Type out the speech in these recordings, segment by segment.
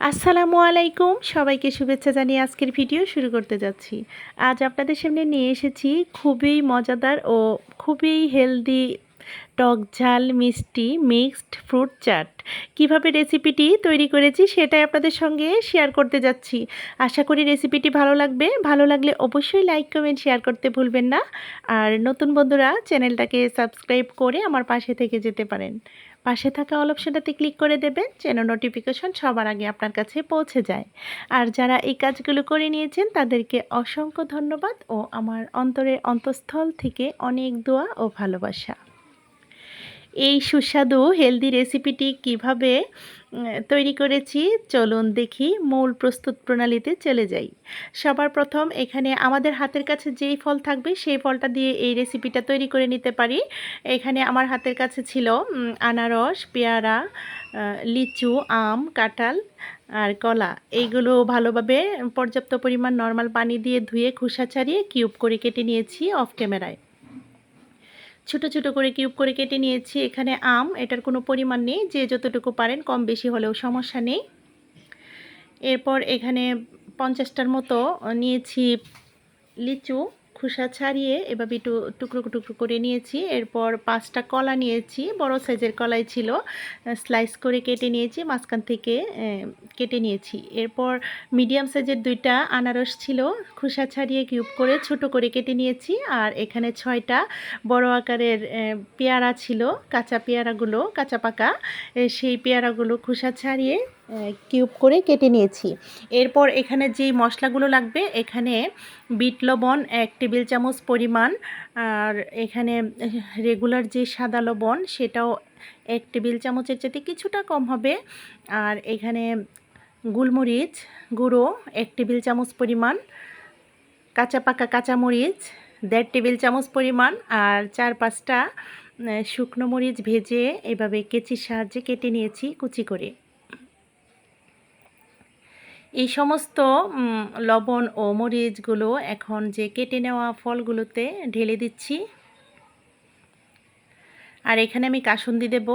আসসালামু আলাইকুম। সবাইকে শুভেচ্ছা জানিয়ে আজকের ভিডিও শুরু করতে যাচ্ছি। আজ আপনাদের সামনে নিয়ে এসেছি খুবই মজাদার ও খুবই হেলদি টক ঝাল মিষ্টি মিক্সড ফ্রুট চাট। কীভাবে রেসিপিটি তৈরি করেছি সেটাই আপনাদের সঙ্গে শেয়ার করতে যাচ্ছি। আশা করি রেসিপিটি ভালো লাগবে। ভালো লাগলে অবশ্যই লাইক, কমেন্ট, শেয়ার করতে ভুলবেন না। আর নতুন বন্ধুরা চ্যানেলটাকে সাবস্ক্রাইব করে আমার পাশে থেকে যেতে পারেন। পাশে থাকা অল অপশনটাতে ক্লিক করে দেবেন যেন নোটিফিকেশন সবার আগে আপনার কাছে পৌঁছে যায়। আর যারা এই কাজগুলো করে নিয়েছেন, তাদেরকে অসংখ্য ধন্যবাদ ও আমার অন্তরের অন্তঃস্থল থেকে অনেক দোয়া ও ভালোবাসা। এই সুস্বাদু হেলদি রেসিপিটি কীভাবে তৈরি করেছি, চলুন দেখি মূল প্রস্তুত প্রণালীতে চলে যাই। সবার প্রথম এখানে আমাদের হাতের কাছে যেই ফল থাকবে, সেই ফলটা দিয়ে এই রেসিপিটা তৈরি করে নিতে পারি। এখানে আমার হাতের কাছে ছিল আনারস, পেয়ারা লিচু, আম, কাঁঠাল আর কলা। এইগুলো ভালোভাবে পর্যাপ্ত পরিমাণ নর্মাল পানি দিয়ে ধুয়ে, খোসা ছাড়িয়ে কিউব করে কেটে নিয়েছি অফ ক্যামেরায় ছোট ছোট করে কিউব করে কেটে নিয়েছি। এখানে আম, এটার কোনো পরিমাণ নেই। যে যতটুকু পারেন, কম বেশি হলেও সমস্যা নেই। এরপর এখানে পঞ্চাশটার মতো নিয়েছি লিচু। খোসা ছাড়িয়ে এভাবে একটু টুকরো টুকরো করে নিয়েছি। এরপর পাঁচটা কলা নিয়েছি, বড় সাইজের কলাই ছিল। স্লাইস করে কেটে নিয়েছি, মাঝখান থেকে কেটে নিয়েছি। এরপর মিডিয়াম সাইজের দুইটা আনারস ছিল, খোসা ছাড়িয়ে কিউব করে ছোট করে কেটে নিয়েছি। আর এখানে ছয়টা বড় আকারের পেয়ারা ছিল, কাঁচা পেয়ারাগুলো, কাঁচা পাকা সেই পেয়ারাগুলো খোসা ছাড়িয়ে কিউব করে কেটে নিয়েছি। এরপর এখানে যেই মশলাগুলো লাগবে, এখানে বিট লবণ এক টেবিল চামচ পরিমাণ, আর এখানে রেগুলার যে সাদা লবণ, সেটাও এক টেবিল চামচের চেয়ে কিছুটা কম হবে। আর এখানে গোলমরিচ গুঁড়ো এক টেবিল চামচ পরিমাণ, কাঁচা পাকা কাঁচামরিচ দেড় টেবিল চামচ পরিমাণ, আর চার পাঁচটা শুকনো মরিচ ভেজে এভাবে কেচির সাহায্যে কেটে নিয়েছি কুচি করে। এই সমস্ত লবণ ও মরিচগুলো এখন যে কেটে নেওয়া ফলগুলোতে ঢেলে দিচ্ছি। আর এখানে আমি কাসুন্দি দেব।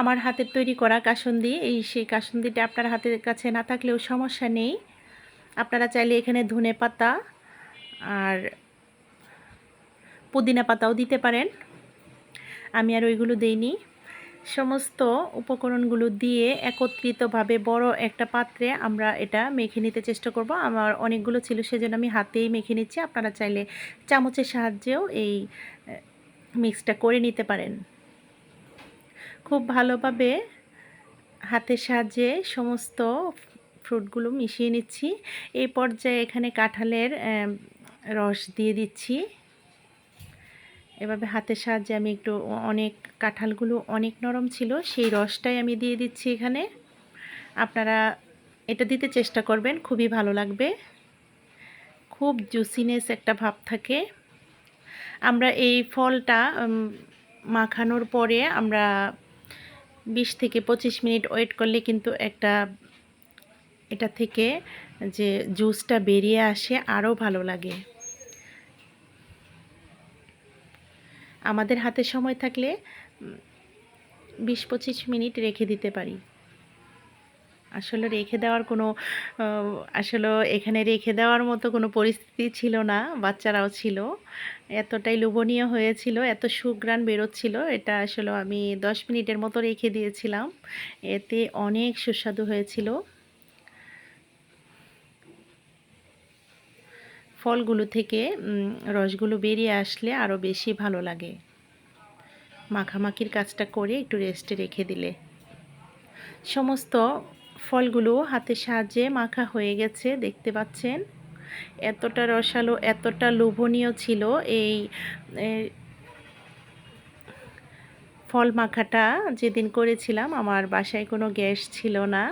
আমার হাতের তৈরি করা কাসুন্দি, এই সেই কাসুন্দিটা আপনার হাতের কাছে না থাকলেও সমস্যা নেই। আপনারা চাইলে এখানে ধনে পাতা আর পুদিনা পাতাও দিতে পারেন। আমি আর ওইগুলো দেইনি। সমস্ত উপকরণগুলো দিয়ে একত্রিতভাবে বড় একটা পাত্রে আমরা এটা মেখে নিতে চেষ্টা করব। আমার অনেকগুলো ছিল, সেজন্য আমি হাতেই মেখে নিচ্ছি। আপনারা চাইলে চামচের সাহায্যেও এই মিক্সটা করে নিতে পারেন। খুব ভালোভাবে হাতের সাহায্যে সমস্ত ফ্রুটগুলো মিশিয়ে নিচ্ছি। এই পর্যায়ে এখানে কাঁঠালের রস দিয়ে দিচ্ছি। এভাবে হাতের সাহায্যে আমি একটু অনেক কাঁঠালগুলো অনেক নরম ছিল, সেই রসটাই আমি দিয়ে দিচ্ছি এখানে। আপনারা এটা দিতে চেষ্টা করবেন, খুবই ভালো লাগবে। খুব জুসিনেস একটা ভাব থাকে। আমরা এই ফলটা মাখানোর পরে আমরা বিশ থেকে পঁচিশ মিনিট ওয়েট করলে কিন্তু একটা, এটা থেকে যে জুসটা বেরিয়ে আসে, আরও ভালো লাগে। আমাদের হাতে সময় থাকলে বিশ পঁচিশ মিনিট রেখে দিতে পারি। আসলে রেখে দেওয়ার কোনো আসলে এখানে রেখে দেওয়ার মতো কোনো পরিস্থিতি ছিল না, বাচ্চারাও ছিল। এতটাই লোভনীয় হয়েছিল, এত সুঘ্রাণ বেরোচ্ছিল, এটা আসলে আমি দশ মিনিটের মতো রেখে দিয়েছিলাম। এতে অনেক সুস্বাদু হয়েছিল। ফলগুলো থেকে রসগুলো বেরিয়ে আসলে আরও বেশি ভালো লাগে। মাখামাখির কাজটা করে একটু রেস্টে রেখে দিলে। সমস্ত ফলগুলো হাতের সাহায্যে মাখা হয়ে গেছে, দেখতে পাচ্ছেন? এতটা রসালো, এতটা লোভনীয় ছিল এই ফল মাখাটা। যেদিন করেছিলাম, আমার বাসায় কোনো গ্যাস ছিল না।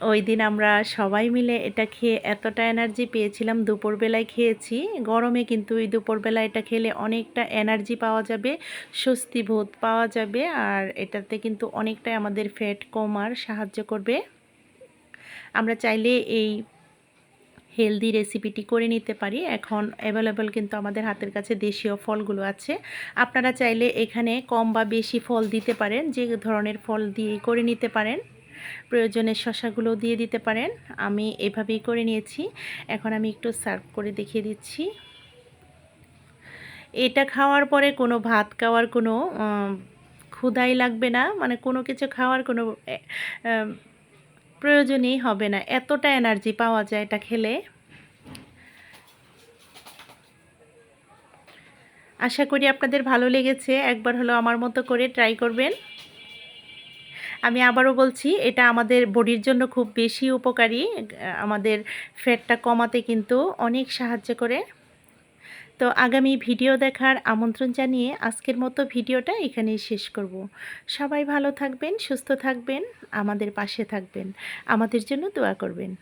ওই দিন আমরা সবাই মিলে এটা খেয়ে এতটা এনার্জি পেয়েছিলাম, দুপুরবেলায় খেয়েছি। গরমে কিন্তু ওই দুপুরবেলা এটা খেলে অনেকটা এনার্জি পাওয়া যাবে, স্বস্তি বোধ পাওয়া যাবে, আর এটাতে কিন্তু অনেকটাই আমাদের ফ্যাট কমার সাহায্য করবে। আমরা চাইলে এই হেলদি রেসিপিটি করে নিতে পারি। এখন অ্যাভেলেবল কিন্তু আমাদের হাতের কাছে দেশীয় ফলগুলো আছে। আপনারা চাইলে এখানে কম বা বেশি ফল দিতে পারেন, যে ধরনের ফল দিয়ে করে নিতে পারেন। প্রয়োজনে শশাগুলো দিয়ে দিতে পারেন। আমি এভাবেই করে নিয়েছি। এখন আমি একটু সার্ভ করে দেখিয়ে দিচ্ছি। এটা খাওয়ার পরে কোনো ভাত খাওয়ার কোনো ক্ষুধাই লাগবে না। মানে কোনো কিছু খাওয়ার কোনো প্রয়োজনই হবে না। এতটা এনার্জি পাওয়া যায় এটা খেলে। আশা করি আপনাদের ভালো লেগেছে। একবার হলো আমার মতো করে ট্রাই করবেন। আমি আবারও বলছি, এটা আমাদের বডির জন্য খুব বেশি উপকারী। আমাদের ফ্যাটটা কমাতে কিন্তু অনেক সাহায্য করে। তো আগামী ভিডিও দেখার আমন্ত্রণ জানিয়ে আজকের মতো ভিডিওটা এখানেই শেষ করব। সবাই ভালো থাকবেন, সুস্থ থাকবেন, আমাদের পাশে থাকবেন, আমাদের জন্য দোয়া করবেন।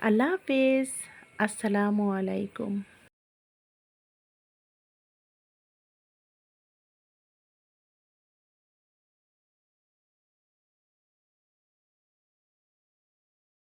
আল্লাহ হাফেজ। আসসালামু আলাইকুম।